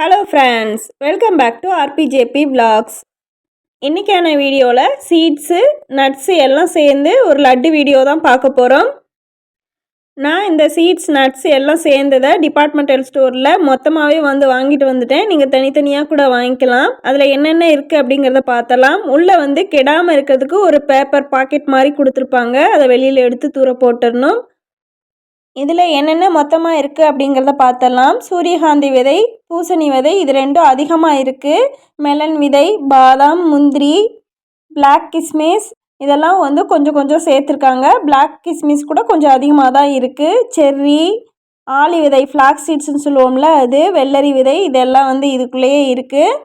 Hello friends welcome back to RPJP vlogs இன்றைக்கான வீடியோவில் seeds nuts எல்லாம் சேர்ந்து ஒரு லட்டு வீடியோ தான் பார்க்க போகிறோம் நான் இந்த சீட்ஸ் நட்ஸ் எல்லாம் சேர்ந்ததை டிபார்ட்மெண்டல் ஸ்டோரில் மொத்தமாகவே வந்து வாங்கிட்டு வந்துட்டேன். நீங்கள் தனித்தனியாக கூட வாங்கிக்கலாம். அதில் என்னென்ன இருக்குது அப்படிங்கிறத பார்த்தலாம். உள்ளே வந்து கெடாமல் இருக்கிறதுக்கு ஒரு பேப்பர் பாக்கெட் மாதிரி கொடுத்துருப்பாங்க. அதை வெளியில் எடுத்து தூர போட்டுடணும். இதில் என்னென்ன மொத்தமாக இருக்குது அப்படிங்கிறத பார்த்தலாம். சூரியகாந்தி விதை பூசணி விதை இது ரெண்டும் அதிகமாக இருக்குது. மெலன் விதை பாதாம் முந்திரி பிளாக் கிஸ்மிஸ் இதெல்லாம் வந்து கொஞ்சம் கொஞ்சம் சேர்த்துருக்காங்க. பிளாக் கிஸ்மிஸ் கூட கொஞ்சம் அதிகமாக தான் இருக்குது. செர்ரி ஆலி விதை ஃப்ளாக் சீட்ஸ்ன்னு சொல்லுவோம்ல அது வெள்ளரி விதை இதெல்லாம் வந்து இதுக்குள்ளேயே இருக்குது.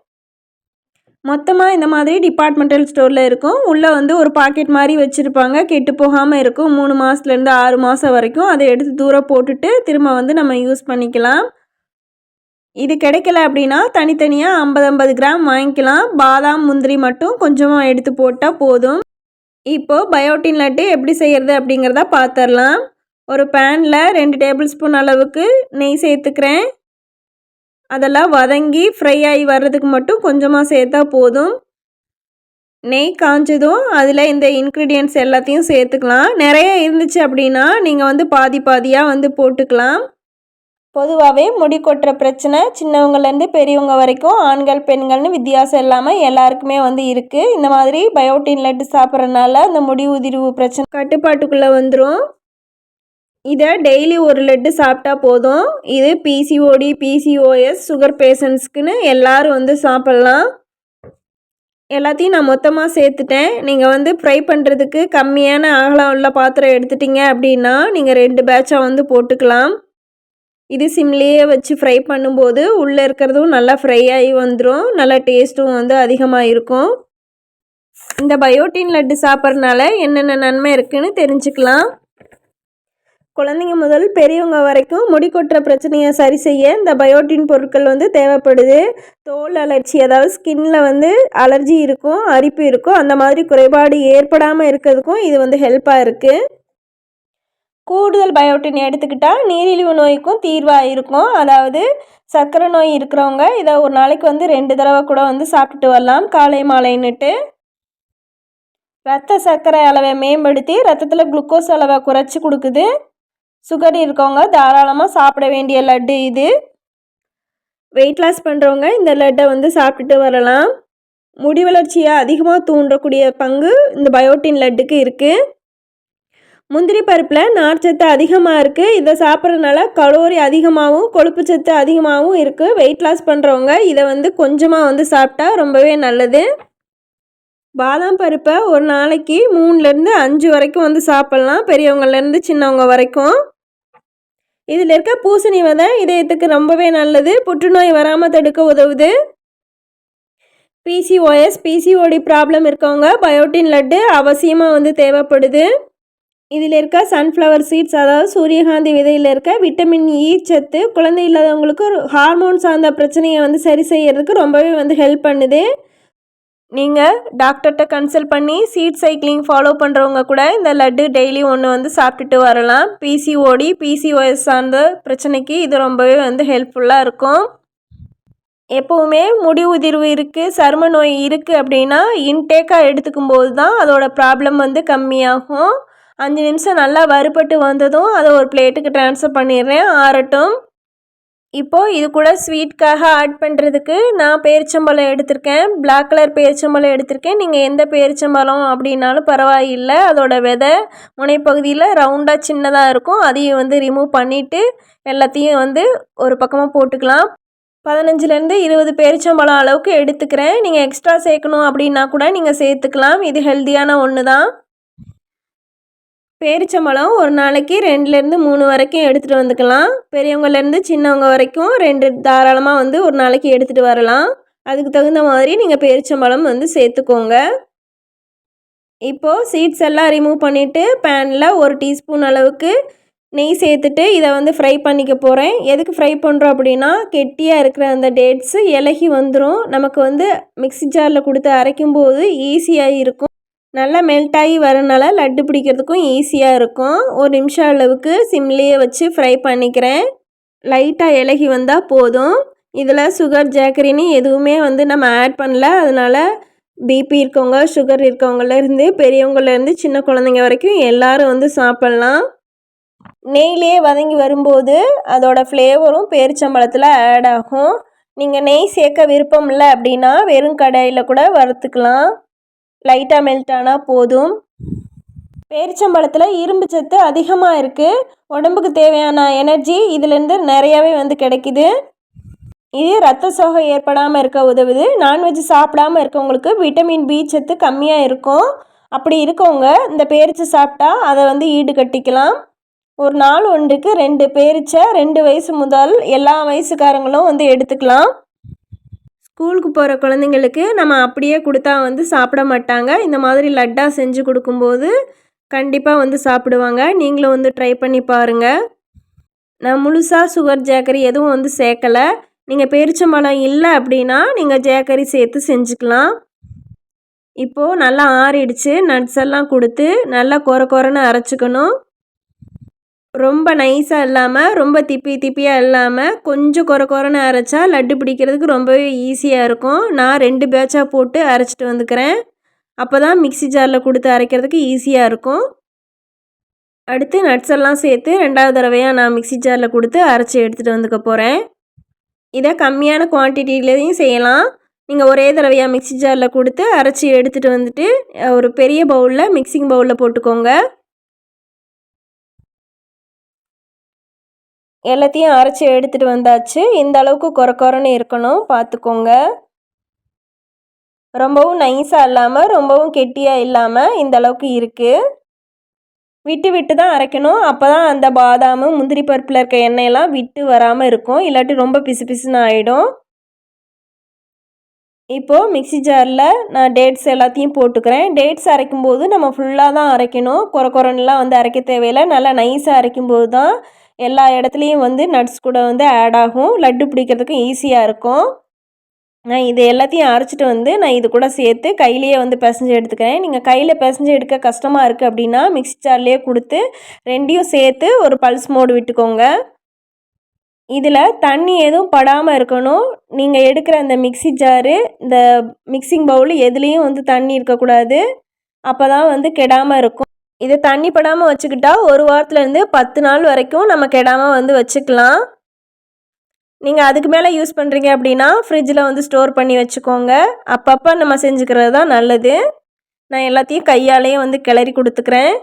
மொத்தமாக இந்த மாதிரி டிபார்ட்மெண்டல் ஸ்டோரில் இருக்கும். உள்ளே வந்து ஒரு பாக்கெட் மாதிரி வச்சுருப்பாங்க. கெட்டு போகாமல் இருக்கும். மூணு மாதத்துலேருந்து ஆறு மாதம் வரைக்கும் அதை எடுத்து தூரம் போட்டுட்டு திரும்ப வந்து நம்ம யூஸ் பண்ணிக்கலாம். இது கிடைக்கல அப்படின்னா தனித்தனியாக ஐம்பது ஐம்பது கிராம் வாங்கிக்கலாம். பாதாம் முந்திரி மட்டும் கொஞ்சமாக எடுத்து போட்டால் போதும். இப்போது பயோட்டின் லட்டு எப்படி செய்கிறது அப்படிங்கிறத பார்த்துடலாம் ஒரு பேனில் ரெண்டு டேபிள் ஸ்பூன் அளவுக்கு நெய் சேர்த்துக்கிறேன். அதெல்லாம் வதங்கி ஃப்ரை ஆகி வர்றதுக்கு மட்டும் கொஞ்சமாக சேர்த்தா போதும். நெய் காஞ்சதும் அதில் இந்த இன்க்ரீடியன்ட்ஸ் எல்லாத்தையும் சேர்த்துக்கலாம். நிறைய இருந்துச்சு அப்படின்னா நீங்கள் வந்து பாதி பாதியாக வந்து போட்டுக்கலாம். பொதுவாகவே முடி கொட்டுற பிரச்சனை சின்னவங்கலேருந்து பெரியவங்க வரைக்கும் ஆண்கள் பெண்கள்னு வித்தியாசம் இல்லாமல் எல்லாருக்குமே வந்து இருக்குது இந்த மாதிரி பயோட்டின் லட்டு சாப்பிட்றதுனால அந்த முடி உதிர்வு பிரச்சனை கட்டுப்பாட்டுக்குள்ளே வந்துடும் இதை டெய்லி ஒரு லட்டு சாப்பிட்டா போதும். இது பிசிஓடி பிசிஓஎஸ் சுகர் பேஷண்ட்ஸ்க்குன்னு எல்லோரும் வந்து சாப்பிட்லாம். எல்லாத்தையும் நான் மொத்தமாக சேர்த்துட்டேன். நீங்கள் வந்து ஃப்ரை பண்ணுறதுக்கு கம்மியான அகலம் உள்ள பாத்திரம் எடுத்துட்டிங்க அப்படின்னா நீங்கள் ரெண்டு பேட்சாக வந்து போட்டுக்கலாம். இது சிம்லேயே வச்சு ஃப்ரை பண்ணும்போது உள்ளே இருக்கிறதும் நல்லா ஃப்ரை ஆகி வந்துடும் நல்லா டேஸ்ட்டும் வந்து அதிகமாக இருக்கும். இந்த பயோட்டின் லட்டு சாப்பிட்றதுனால என்னென்ன நன்மை இருக்குதுன்னு தெரிஞ்சுக்கலாம். குழந்தைங்க முதல் பெரியவங்க வரைக்கும் முடி கொட்டுற பிரச்சனையை சரி செய்ய இந்த பயோட்டின் பொருட்கள் வந்து தேவைப்படுது. தோல் அலர்ச்சி அதாவது ஸ்கின்ல வந்து அலர்ஜி இருக்கும் அரிப்பு இருக்கும் அந்த மாதிரி குறைபாடு ஏற்படாமல் இருக்கிறதுக்கும் இது வந்து ஹெல்ப்பாக இருக்குது கூடுதல் பயோட்டின் எடுத்துக்கிட்டால் நீரிழிவு நோய்க்கும் தீர்வாக இருக்கும். அதாவது சர்க்கரை நோய் இருக்கிறவங்க இதை ஒரு நாளைக்கு வந்து ரெண்டு தடவை கூட வந்து சாப்பிட்டுட்டு வரலாம். காலை மாலைன்னுட்டு ரத்த சர்க்கரை அளவை மேம்படுத்தி ரத்தத்தில் குளுக்கோஸ் அளவை குறைச்சி கொடுக்குது. சுகர் இருக்கவங்க தாராளமாக சாப்பிட வேண்டிய லட்டு இது. வெயிட் லாஸ் பண்ணுறவங்க இந்த லட்டை வந்து சாப்பிட்டுட்டு வரலாம். முடி வளர்ச்சியை அதிகமாக தூண்டக்கூடிய பங்கு இந்த பயோட்டின் லட்டுக்கு இருக்குது முந்திரி பருப்பில் நார்ச்சத்து அதிகமாக இருக்குது இதை சாப்பிட்றதுனால கலோரி அதிகமாகவும் கொழுப்பு சத்து அதிகமாகவும் இருக்குது வெயிட் லாஸ் பண்ணுறவங்க இதை வந்து கொஞ்சமாக வந்து சாப்பிட்டா ரொம்பவே நல்லது. பாதாம் பருப்பை ஒரு நாளைக்கு மூணுலேருந்து அஞ்சு வரைக்கும் வந்து சாப்பிட்லாம். பெரியவங்கலேருந்து சின்னவங்க வரைக்கும். இதில் இருக்க பூசணி விதை இதயத்துக்கு ரொம்பவே நல்லது. புற்றுநோய் வராமல் தடுக்க உதவுது. பிசிஓஎஸ் பிசிஓடி ப்ராப்ளம் இருக்கவங்க பயோட்டின் லட்டு அவசியமாக வந்து தேவைப்படுது. இதில் இருக்க சன்ஃப்ளவர் சீட்ஸ் அதாவது சூரியகாந்தி விதையில் இருக்க விட்டமின் இ e, சத்து குழந்தை இல்லாதவங்களுக்கு ஹார்மோன் சார்ந்த பிரச்சனையை வந்து சரி செய்யறதுக்கு ரொம்பவே வந்து ஹெல்ப் பண்ணுது. நீங்கள் டாக்டர்கிட்ட கன்சல்ட் பண்ணி சீட் சைக்கிளிங் ஃபாலோ பண்ணுறவங்க கூட இந்த லட்டு டெய்லி ஒன்று வந்து சாப்பிட்டுட்டு வரலாம். பிசிஓடி பிசிஓஎஸ் சார்ந்த பிரச்சனைக்கு இது ரொம்பவே வந்து ஹெல்ப்ஃபுல்லாக இருக்கும். எப்போவுமே முடி உதிர்வு இருக்குது சரும நோய் இருக்குது அப்படின்னா இன்டேக்காக எடுத்துக்கும் போது தான் அதோட ப்ராப்ளம் வந்து கம்மியாகும். அஞ்சு நிமிஷம் நல்லா வறுபட்டு வந்ததும் அதை ஒரு பிளேட்டுக்கு ட்ரான்ஸ்ஃபர் பண்ணிடுறேன் ஆறட்டும். இப்போது இது கூட ஸ்வீட்காக ஆட் பண்ணுறதுக்கு நான் பேரிச்சம்பழம் எடுத்திருக்கேன். பிளாக் கலர் பேரிச்சம்பழம் எடுத்திருக்கேன். நீங்கள் எந்த பேரிச்சம்பழம் அப்படின்னாலும் பரவாயில்லை. அதோட விதை முனைப்பகுதியில் ரவுண்டாக சின்னதாக இருக்கும். அதையும் வந்து ரிமூவ் பண்ணிவிட்டு எல்லாத்தையும் வந்து ஒரு பக்கமாக போட்டுக்கலாம். பதினஞ்சுலேருந்து இருபது பேரிச்சம்பழம் அளவுக்கு எடுத்துக்கிறேன். நீங்கள் எக்ஸ்ட்ரா சேர்க்கணும் அப்படின்னா கூட நீங்கள் சேர்த்துக்கலாம். இது ஹெல்த்தியான ஒன்று தான் பேரிச்சம்பழம் ஒரு நாளைக்கு ரெண்டுலேருந்து மூணு வரைக்கும் எடுத்துகிட்டு வந்துக்கலாம். பெரியவங்கலேருந்து சின்னவங்க வரைக்கும் ரெண்டு தாராளமாக வந்து ஒரு நாளைக்கு எடுத்துகிட்டு வரலாம். அதுக்கு தகுந்த மாதிரி நீங்கள் பேரிச்சம்பழம் வந்து சேர்த்துக்கோங்க. இப்போது சீட்ஸ் எல்லாம் ரிமூவ் பண்ணிவிட்டு பேனில் ஒரு டீஸ்பூன் அளவுக்கு நெய் சேர்த்துட்டு இதை வந்து ஃப்ரை பண்ணிக்க போகிறேன் எதுக்கு ஃப்ரை பண்ணுறோம் அப்படின்னா கெட்டியாக இருக்கிற அந்த டேட்ஸு இலகி வந்துடும் நமக்கு வந்து மிக்சி ஜாரில் கொடுத்து அரைக்கும்போது ஈஸியாக இருக்கும். நல்லா மெல்ட் ஆகி வரனால லட்டு பிடிக்கிறதுக்கும் ஈஸியாக இருக்கும். ஒரு நிமிஷம் அளவுக்கு சிம்லேயே வச்சு ஃப்ரை பண்ணிக்கிறேன். லைட்டாக இலகி வந்தால் போதும். இதில் சுகர் ஜாக்கரின்னு எதுவுமே வந்து நம்ம ஆட் பண்ணல. அதனால் பிபி இருக்கவங்க சுகர் இருக்கவங்கலேருந்து பெரியவங்கலேருந்து சின்ன குழந்தைங்க வரைக்கும் எல்லோரும் வந்து சாப்பிட்லாம். நெய்லேயே வதங்கி வரும்போது அதோடய ஃப்ளேவரும் பேரிச்சம்பழத்தில் ஆட் ஆகும். நீங்கள் நெய் சேர்க்க விருப்பம் இல்லை அப்படின்னா வெறும் கடையில் கூட வறுத்துக்கலாம். லைட்டாக மெல்ட் ஆனால் போதும். பேரிச்சம்பழத்தில் இரும்பு சத்து அதிகமாக இருக்குது உடம்புக்கு தேவையான எனர்ஜி இதுலேருந்து நிறையாவே வந்து கிடைக்குது. இது ரத்த சோகை ஏற்படாமல் இருக்க உதவுது. நான்வெஜ் சாப்பிடாமல் இருக்கவங்களுக்கு விட்டமின் பி சத்து கம்மியாக இருக்கும். அப்படி இருக்கவங்க இந்த பேரிச்சை சாப்பிட்டா அதை வந்து ஈடு கட்டிக்கலாம் ஒரு நாள் ஒன்றுக்கு ரெண்டு பேரிச்சை ரெண்டு வயசு முதல் எல்லா வயசுக்காரங்களும் வந்து எடுத்துக்கலாம். ஸ்கூலுக்கு போகிற குழந்தைங்களுக்கு நம்ம அப்படியே கொடுத்தா வந்து சாப்பிட மாட்டாங்க. இந்த மாதிரி லட்டாக செஞ்சு கொடுக்கும்போது கண்டிப்பாக வந்து சாப்பிடுவாங்க. நீங்களும் வந்து ட்ரை பண்ணி பாருங்கள் நான் முழுசாக சுகர் ஜாக்கரி எதுவும் வந்து சேர்க்கலை. நீங்கள் பேரிச்சம்பழம் இல்லை அப்படின்னா நீங்கள் ஜேக்கரி சேர்த்து செஞ்சுக்கலாம். இப்போது நல்லா ஆறிடுச்சு. நட்ஸ் எல்லாம் கொடுத்து நல்லா கொர கொரன்னு அரைச்சிக்கணும். ரொம்ப நைஸாக இல்லாமல் ரொம்ப திப்பி திப்பியாக இல்லாமல் கொஞ்சம் குறை குறைன்னு அரைச்சா லட்டு பிடிக்கிறதுக்கு ரொம்பவே ஈஸியாக இருக்கும். நான் ரெண்டு பேட்சாக போட்டு அரைச்சிட்டு வந்துக்கிறேன். அப்போ தான் மிக்சி ஜாரில் கொடுத்து அரைக்கிறதுக்கு ஈஸியாக இருக்கும். அடுத்து நட்ஸ் எல்லாம் சேர்த்து ரெண்டாவது தடவையாக நான் மிக்சி ஜாரில் கொடுத்து அரைச்சி எடுத்துகிட்டு வந்துக்க போகிறேன் இதை கம்மியான குவான்டிட்டிலையும் செய்யலாம். நீங்கள் ஒரே தடவையாக மிக்சி ஜாரில் கொடுத்து அரைச்சி எடுத்துகிட்டு வந்துட்டு ஒரு பெரிய பவுலில் மிக்சிங் பவுலில் போட்டுக்கோங்க. எல்லாத்தையும் அரைச்சி எடுத்துகிட்டு வந்தாச்சு. இந்த அளவுக்கு குறை குறைன்னு இருக்கணும். பார்த்துக்கோங்க ரொம்பவும் நைஸாக இல்லாமல் ரொம்பவும் கெட்டியாக இல்லாமல் இந்த அளவுக்கு இருக்குது விட்டு விட்டு தான் அரைக்கணும். அப்போ தான் அந்த பாதாமு முந்திரி பருப்பில் இருக்க எண்ணெயெல்லாம் விட்டு வராமல் இருக்கும். இல்லாட்டி ரொம்ப பிசு பிசுன்னு ஆகிடும் இப்போது மிக்சி ஜாரில் நான் டேட்ஸ் எல்லாத்தையும் போட்டுக்கிறேன். டேட்ஸ் அரைக்கும்போது நம்ம ஃபுல்லாக தான் அரைக்கணும். குறை குறைன்னெலாம் வந்து அரைக்க தேவையில்லை. நல்லா நைஸாக அரைக்கும்போது தான் எல்லா இடத்துலையும் வந்து நட்ஸ் கூட வந்து ஆட் ஆகும். லட்டு பிடிக்கிறதுக்கும் ஈஸியாக இருக்கும். நான் இது எல்லாத்தையும் அரைச்சிட்டு வந்து நான் இது கூட சேர்த்து கையிலேயே வந்து பிசைஞ்சு எடுத்துக்கிறேன். நீங்கள் கையில் பிசைஞ்சு எடுக்க கஷ்டமாக இருக்குது அப்படின்னா மிக்ஸி ஜார்லேயே கொடுத்து ரெண்டையும் சேர்த்து ஒரு பல்ஸ் மோடு விட்டுக்கோங்க. இதில் தண்ணி எதுவும் படாமல் இருக்கணும். நீங்கள் எடுக்கிற அந்த மிக்சி ஜாரு இந்த மிக்சிங் பவுல் எதுலேயும் வந்து தண்ணி இருக்கக்கூடாது. அப்போ தான் வந்து கெடாமல் இருக்கும். இதை தண்ணி படாமல் வச்சுக்கிட்டா ஒரு வாரத்துலேருந்து பத்து நாள் வரைக்கும் நம்ம கெடாமல் வந்து வச்சுக்கலாம். நீங்கள் அதுக்கு மேலே யூஸ் பண்ணுறீங்க அப்படின்னா ஃப்ரிட்ஜில் வந்து ஸ்டோர் பண்ணி வச்சுக்கோங்க. அப்பப்போ நம்ம செஞ்சுக்கிறது தான் நல்லது. நான் எல்லாத்தையும் கையாலேயே வந்து கிளறி கொடுத்துக்கிறேன்.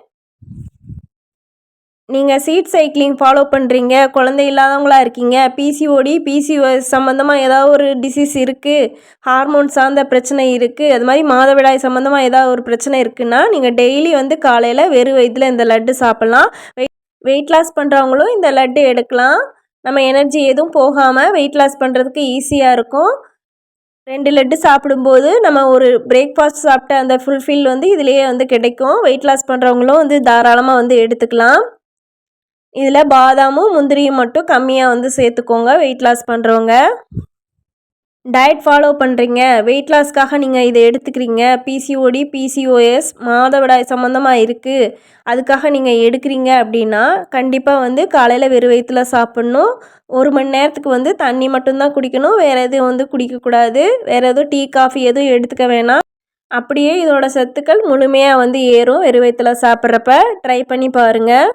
நீங்கள் சீட் சைக்கிளிங் ஃபாலோ பண்ணுறீங்க குழந்தை இல்லாதவங்களாக இருக்கீங்க பிசிஓடி பிசிஓஎஸ் சம்மந்தமாக ஏதாவது ஒரு டிசீஸ் இருக்குது ஹார்மோன் சார்ந்த பிரச்சனை இருக்குது அது மாதிரி மாதவிடாய் சம்மந்தமாக ஏதாவது ஒரு பிரச்சனை இருக்குன்னா நீங்கள் டெய்லி வந்து காலையில் வெறும் வயிற்றில் இந்த லட்டு சாப்பிட்லாம். வெயிட் வெயிட் லாஸ் பண்ணுறவங்களும் இந்த லட்டு எடுக்கலாம். நம்ம எனர்ஜி எதுவும் போகாமல் வெயிட் லாஸ் பண்ணுறதுக்கு ஈஸியாக இருக்கும். ரெண்டு லட்டு சாப்பிடும்போது நம்ம ஒரு பிரேக்ஃபாஸ்ட் சாப்பிட்ட அந்த ஃபுல்ஃபில் வந்து இதிலேயே வந்து கிடைக்கும். வெயிட் லாஸ் பண்ணுறவங்களும் வந்து தாராளமாக வந்து எடுத்துக்கலாம். இதில் பாதாமும் முந்திரியும் மட்டும் கம்மியாக வந்து சேர்த்துக்கோங்க. வெயிட் லாஸ் பண்ணுறவங்க டயட் ஃபாலோ பண்ணுறீங்க வெயிட் லாஸ்க்காக நீங்கள் இதை எடுத்துக்கிறீங்க. பிசிஓடி பிசிஓஎஸ் மாதவிடாய் சம்மந்தமாக இருக்குது அதுக்காக நீங்கள் எடுக்கிறீங்க அப்படின்னா கண்டிப்பாக வந்து காலையில் வெறும் வயிற்றில் சாப்பிட்ணும். ஒரு மணி நேரத்துக்கு வந்து தண்ணி மட்டும்தான் குடிக்கணும். வேறு எதுவும் வந்து குடிக்கக்கூடாது. வேறு எதுவும் டீ காஃபி எதுவும் எடுத்துக்க வேணாம். அப்படியே இதோட சத்துக்கள் முழுமையாக வந்து ஏறும். வெறும் வயிற்றில் சாப்பிட்றப்ப. ட்ரை பண்ணி பாருங்கள்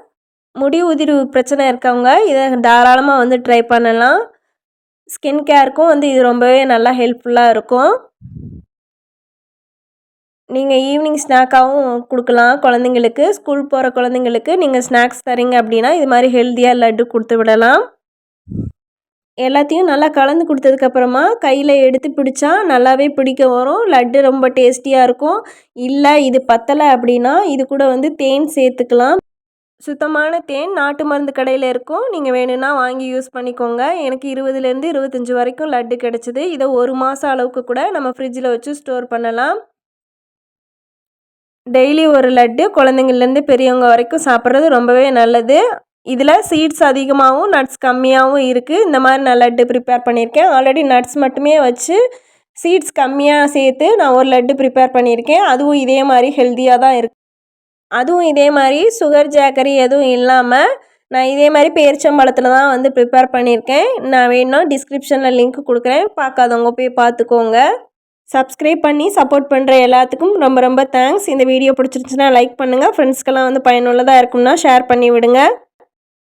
முடி உதிர்வு பிரச்சனை இருக்கவங்க இதை தாராளமாக வந்து ட்ரை பண்ணலாம். ஸ்கின் கேருக்கும் வந்து இது ரொம்பவே நல்லா ஹெல்ப்ஃபுல்லாக இருக்கும். நீங்கள் ஈவினிங் ஸ்நாக்காகவும் கொடுக்கலாம் குழந்தைங்களுக்கு. ஸ்கூல் போகிற குழந்தைங்களுக்கு நீங்கள் ஸ்நாக்ஸ் தரீங்க அப்படின்னா இது மாதிரி ஹெல்த்தியாக லட்டு கொடுத்து விடலாம். எல்லாத்தையும் நல்லா கலந்து கொடுத்ததுக்கப்புறமா கையில் எடுத்து பிடிச்சா நல்லாவே பிடிக்க வரும். லட்டு ரொம்ப டேஸ்டியாக இருக்கும். இல்லை இது பத்தலை அப்படின்னா இது கூட வந்து தேன் சேர்த்துக்கலாம். சுத்தமான தேன் நாட்டு மருந்து கடையில் இருக்கும். நீங்கள் வேணும்னா வாங்கி யூஸ் பண்ணிக்கோங்க. எனக்கு இருபதுலேருந்து இருபத்தஞ்சி வரைக்கும் லட்டு கிடச்சிது. இதை ஒரு மாதம் அளவுக்கு கூட நம்ம ஃப்ரிட்ஜில் வச்சு ஸ்டோர் பண்ணலாம். டெய்லி ஒரு லட்டு குழந்தைங்கள்லேருந்து பெரியவங்க வரைக்கும் சாப்பிட்றது ரொம்பவே நல்லது. இதில் சீட்ஸ் அதிகமாகவும் நட்ஸ் கம்மியாகவும் இருக்குது இந்த மாதிரி நான் லட்டு ப்ரிப்பேர் பண்ணியிருக்கேன். ஆல்ரெடி நட்ஸ் மட்டுமே வச்சு சீட்ஸ் கம்மியாக சேர்த்து நான் ஒரு லட்டு ப்ரிப்பேர் பண்ணியிருக்கேன். அதுவும் இதே மாதிரி ஹெல்த்தியாக தான் இருக்குது அதுவும் இதே மாதிரி சுகர் ஜாக்கரி எதுவும் இல்லாமல் நான் இதே மாதிரி பேரிச்சம்பழத்தில் தான் வந்து ப்ரிப்பேர் பண்ணியிருக்கேன். நான் வேணும்னா டிஸ்கிரிப்ஷனில் லிங்க் கொடுக்குறேன். பார்க்காதவங்க போய் பார்த்துக்கோங்க. சப்ஸ்கிரைப் பண்ணி சப்போர்ட் பண்ணுற எல்லாத்துக்கும் ரொம்ப ரொம்ப தேங்க்ஸ் இந்த வீடியோ பிடிச்சிருந்துச்சுன்னா லைக் பண்ணுங்கள் ஃப்ரெண்ட்ஸ்க்கெல்லாம் வந்து பயனுள்ளதாக இருக்கும்னா ஷேர் பண்ணி விடுங்க.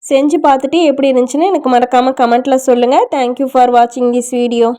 செஞ்சு பார்த்துட்டு எப்படி இருந்துச்சுன்னு எனக்கு மறக்காமல் கமெண்ட்டில் சொல்லுங்கள் தேங்க்யூ ஃபார் வாட்சிங் திஸ் வீடியோ